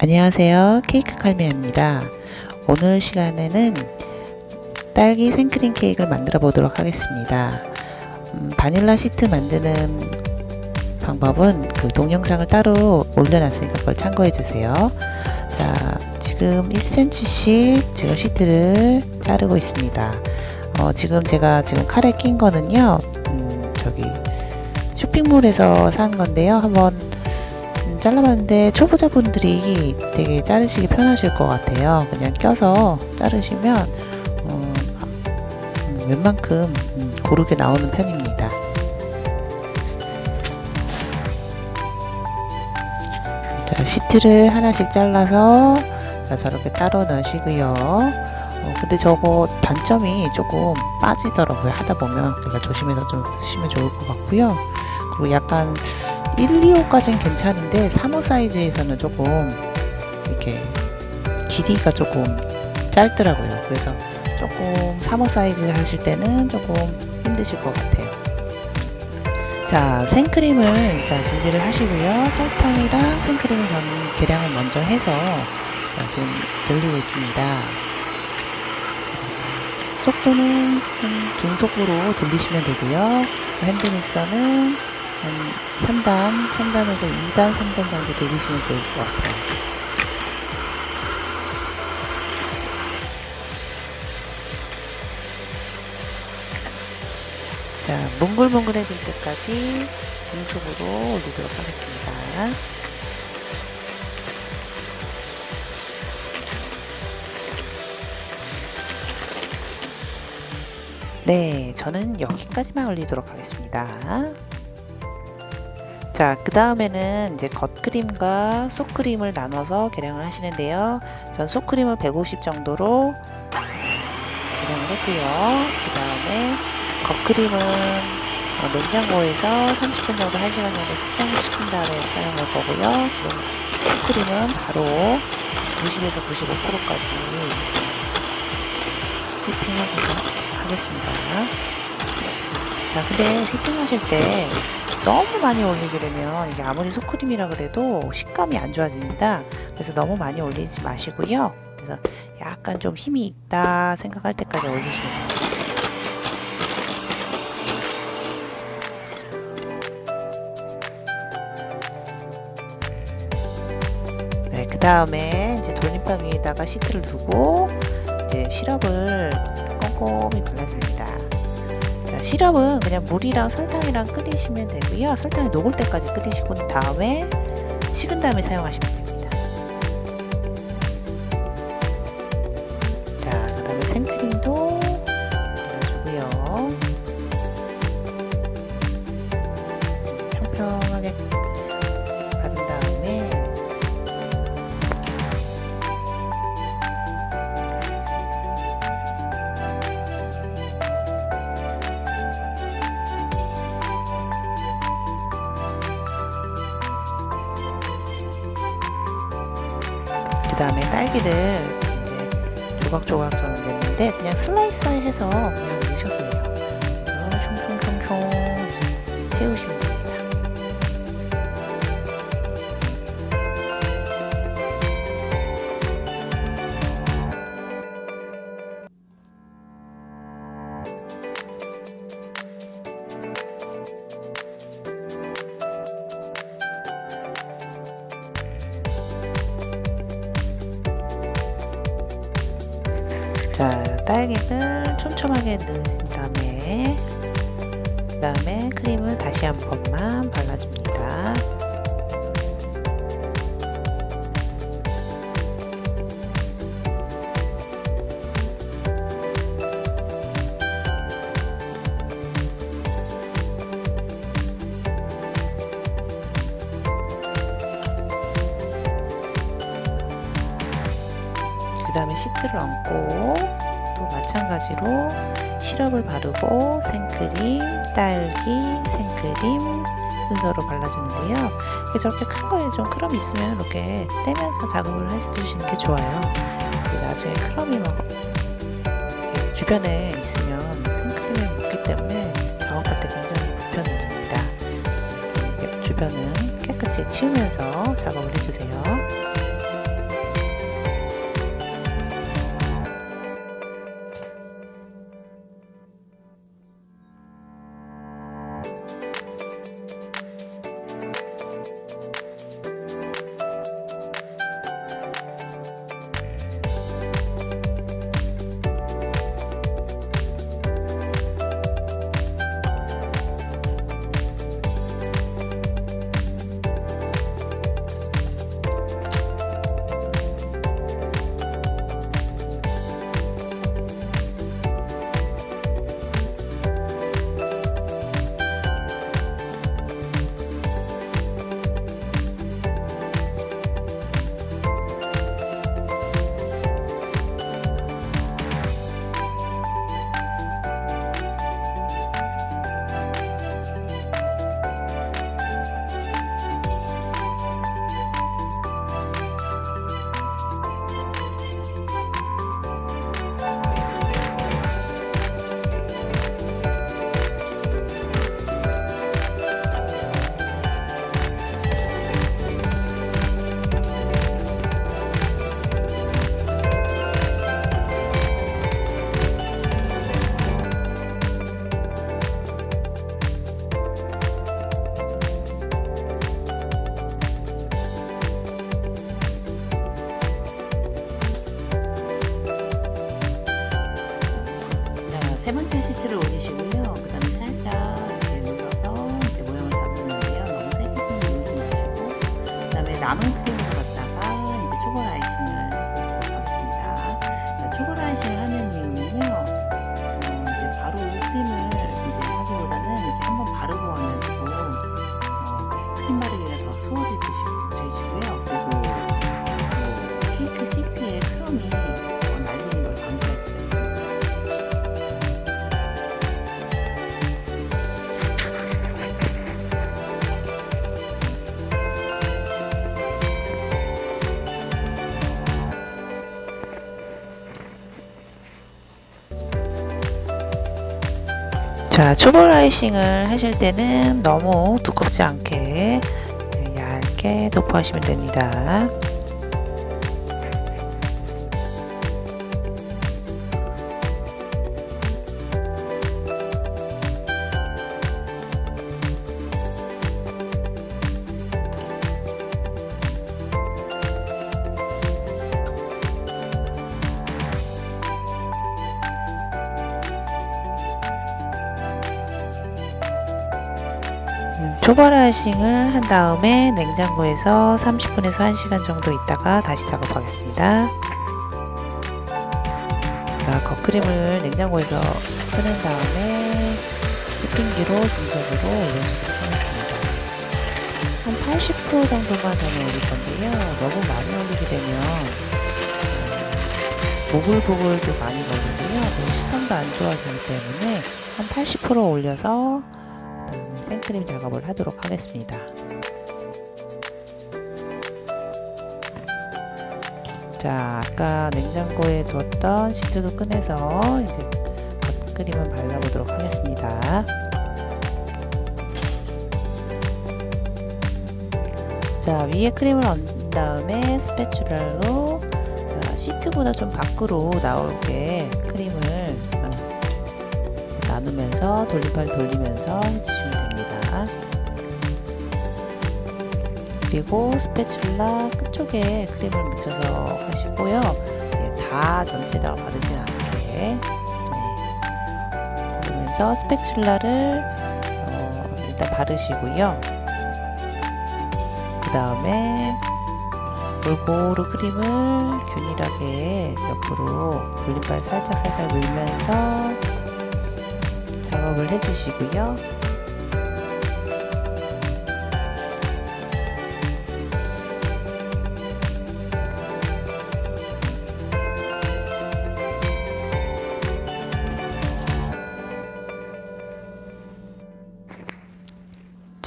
안녕하세요. 케이크 칼미입니다. 오늘 시간에는 딸기 생크림 케이크를 만들어 보도록 하겠습니다. 음, 바닐라 시트 만드는 방법은 그 동영상을 따로 올려놨으니까 그걸 참고해 주세요. 자, 지금 1cm씩 제가 시트를 자르고 있습니다. 어, 지금 제가 지금 칼에 낀 거는요, 음, 저기 쇼핑몰에서 산 건데요. 한번 음, 잘라봤는데 초보자분들이 되게 자르시기 편하실 것 같아요. 그냥 껴서 자르시면 어, 음, 웬만큼 음, 고르게 나오는 편입니다. 자, 시트를 하나씩 잘라서 자, 저렇게 따로 넣으시고요. 어, 근데 저거 단점이 조금 빠지더라고요. 하다 보면 그러니까 조심해서 좀 쓰시면 좋을 것 같고요. 그리고 약간 1, 2호까지는 괜찮은데 3호 사이즈에서는 조금 이렇게 길이가 조금 짧더라고요. 그래서 조금 3호 사이즈 하실 때는 조금 힘드실 것 같아요. 자, 생크림을 자, 준비를 하시고요. 설탕이랑 생크림을 저는 계량을 먼저 해서 자, 지금 돌리고 있습니다. 속도는 좀 중속으로 돌리시면 되고요. 핸드믹서는 한 3단, 3단에서 2단, 3단 정도 돌리시면 좋을 것 같아요. 자, 뭉글뭉글해질 때까지 중속으로 올리도록 하겠습니다. 네, 저는 여기까지만 올리도록 하겠습니다. 자, 그 다음에는 이제 겉크림과 속크림을 나눠서 계량을 하시는데요. 전 속크림을 150 정도로 계량을 했고요. 그 다음에 겉크림은 어, 냉장고에서 30분 정도 1시간 정도 숙성을 시킨 다음에 사용할 거고요. 지금 속크림은 바로 90에서 95%까지 휘핑하도록 하겠습니다. 자, 근데 휘핑하실 때 너무 많이 올리게 되면 이게 아무리 소크림이라 그래도 식감이 안 좋아집니다. 그래서 너무 많이 올리지 마시고요. 그래서 약간 좀 힘이 있다 생각할 때까지 올리시면 됩니다. 네, 그 다음에 이제 돌림판 위에다가 시트를 두고 이제 시럽을 꼼꼼히 발라줍니다. 자, 시럽은 그냥 물이랑 설탕이랑 끓이시면 되고요. 설탕이 녹을 때까지 끓이시고 난 다음에 식은 다음에 사용하시면 됩니다. 다음에 딸기를 이제 조각조각 저는 냈는데 그냥 슬라이스에 해서 그냥 넣으셔도 돼요. 그래서 총총총총 채우시면 딸기를 촘촘하게 넣은 다음에 그 다음에 크림을 다시 한 번만 발라줍니다. 그 다음에 시트를 얹고 또 마찬가지로 시럽을 바르고 생크림, 딸기, 생크림 순서로 발라주는데요. 저렇게 큰 거에 좀 크럼이 있으면 이렇게 떼면서 작업을 해주시는 게 좋아요. 나중에 크럼이 막 이렇게 주변에 있으면 생크림에 묻기 때문에 작업할 때 굉장히 불편해집니다. 주변은 깨끗이 치우면서 작업을 해주세요. Bye. 자, 초보 라이싱을 하실 때는 너무 두껍지 않게 네, 얇게 도포하시면 됩니다. 초벌 라이싱을 한 다음에 냉장고에서 30분에서 1시간 정도 있다가 다시 작업하겠습니다. 자, 겉크림을 냉장고에서 꺼낸 다음에 휘핑기로 중적으로 올려주도록 하겠습니다. 한 80% 정도만 저는 올릴 건데요. 너무 많이 올리게 되면 어, 보글보글도 많이 먹는데요. 식감도 안 좋아지기 때문에 한 80% 올려서 생크림 작업을 하도록 하겠습니다. 자, 아까 냉장고에 뒀던 시트도 꺼내서 이제 겉크림을 발라보도록 하겠습니다. 자, 위에 크림을 얹은 다음에 스패츌러로 자, 시트보다 좀 밖으로 나오게 크림을 어, 나누면서 돌림팔 돌리면서 해주시면 됩니다. 그리고 스패츌라 끝쪽에 크림을 묻혀서 하시고요. 예, 다 전체 다 바르진 않게 네. 그러면서 스패츌라를 어, 일단 바르시고요. 그 다음에 골고루 크림을 균일하게 옆으로 돌림발 살짝 살짝 밀면서 작업을 해주시고요.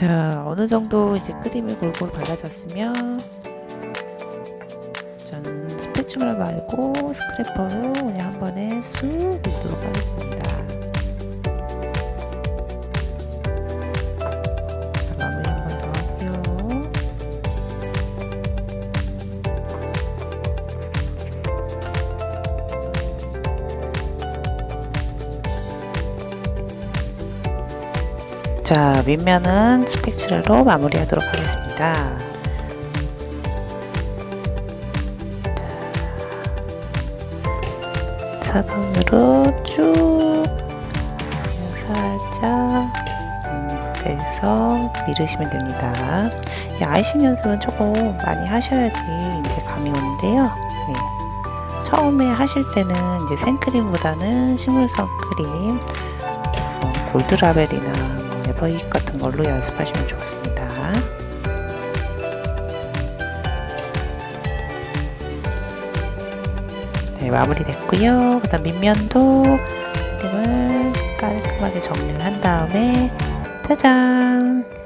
자, 어느 정도 이제 크림이 골고루 발라졌으면 저는 스패츌라 말고 스크래퍼로 그냥 한 번에 쑥 밀도록 하겠습니다. 자, 윗면은 스패츌라로 마무리하도록 하겠습니다. 자, 사선으로 쭉 살짝 음, 빼서 밀으시면 됩니다. 이 아이싱 연습은 조금 많이 하셔야지 이제 감이 오는데요. 네. 처음에 하실 때는 이제 생크림보다는 식물성 크림, 어, 골드라벨이나 뭐 에버잇 같은 걸로 연습하시면 좋습니다. 네, 마무리 됐고요. 그 다음 밑면도 크림을 깔끔하게 정리를 한 다음에 짜잔!